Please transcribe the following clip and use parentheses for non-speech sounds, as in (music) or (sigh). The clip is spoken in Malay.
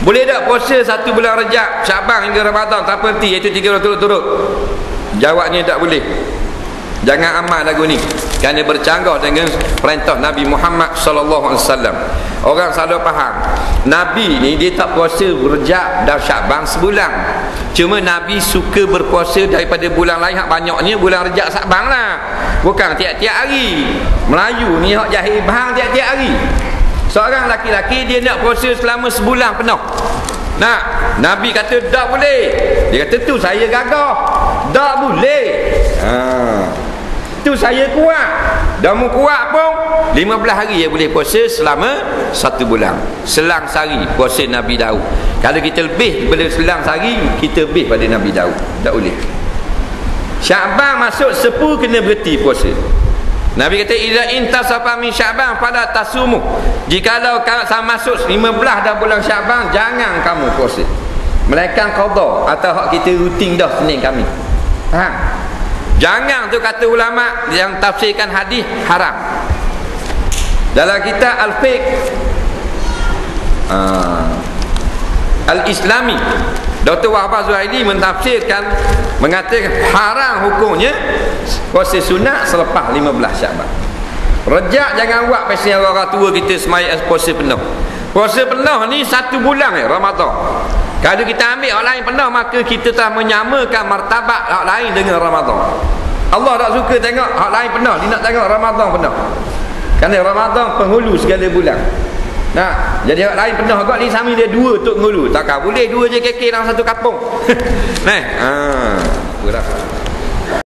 boleh tak puasa satu bulan rejab syabang hingga Ramadan tak berhenti iaitu tiga bulan turut-turut jawabnya tak boleh Jangan amal lagu ni kerana bercanggah dengan perintah Nabi Muhammad wasallam. Orang selalu faham. Nabi ni dia tak puasa Rejab dan Syaban sebulan. Cuma Nabi suka berpuasa daripada bulan lain hak banyaknya bulan Rejab Syaban lah. Bukan tiap-tiap hari. Melayu ni hak jahil bahang tiap-tiap hari. Seorang laki-laki dia nak puasa selama sebulan penuh. Nak, Nabi kata tak boleh. Dia kata tu saya gagah. Tak boleh. Ha. Tu saya kuat. Dah mu kuat pun 15 hari dia boleh puasa selama satu bulan. Selang sehari puasa Nabi Daud. Kalau kita lebih daripada selang sehari, kita lebih pada Nabi Daud. Tak boleh. Syaban masuk 10 kena berhenti puasa. Nabi kata idza intasafa min sya'ban pada tasumu. Jikalau kamu masuk 15 dah bulan Syaban jangan kamu puasa. Melainkan qada atau hak kita rutin dah Senin kami. Ha? Jangan tu kata ulama yang tafsirkan hadis haram. Dalam kitab Al-Fiqh uh, Al-Islami Dr. Wahbah Zuhaili mentafsirkan mengatakan haram hukumnya puasa sunat selepas 15 Syaban. Rejak jangan buat pasal orang tua kita semaya puasa penuh. Puasa penuh ni satu bulan eh Ramadan. Kalau kita ambil orang lain penuh maka kita telah menyamakan martabat orang lain dengan Ramadan. Allah tak suka tengok orang lain penuh, dia nak tengok Ramadan penuh. Kerana Ramadan penghulu segala bulan. Nah, jadi orang lain penuh kau ni sami dia dua tok ngulu. Takkan boleh dua je kekek dalam satu kampung. (laughs) Nah, ha, berapa?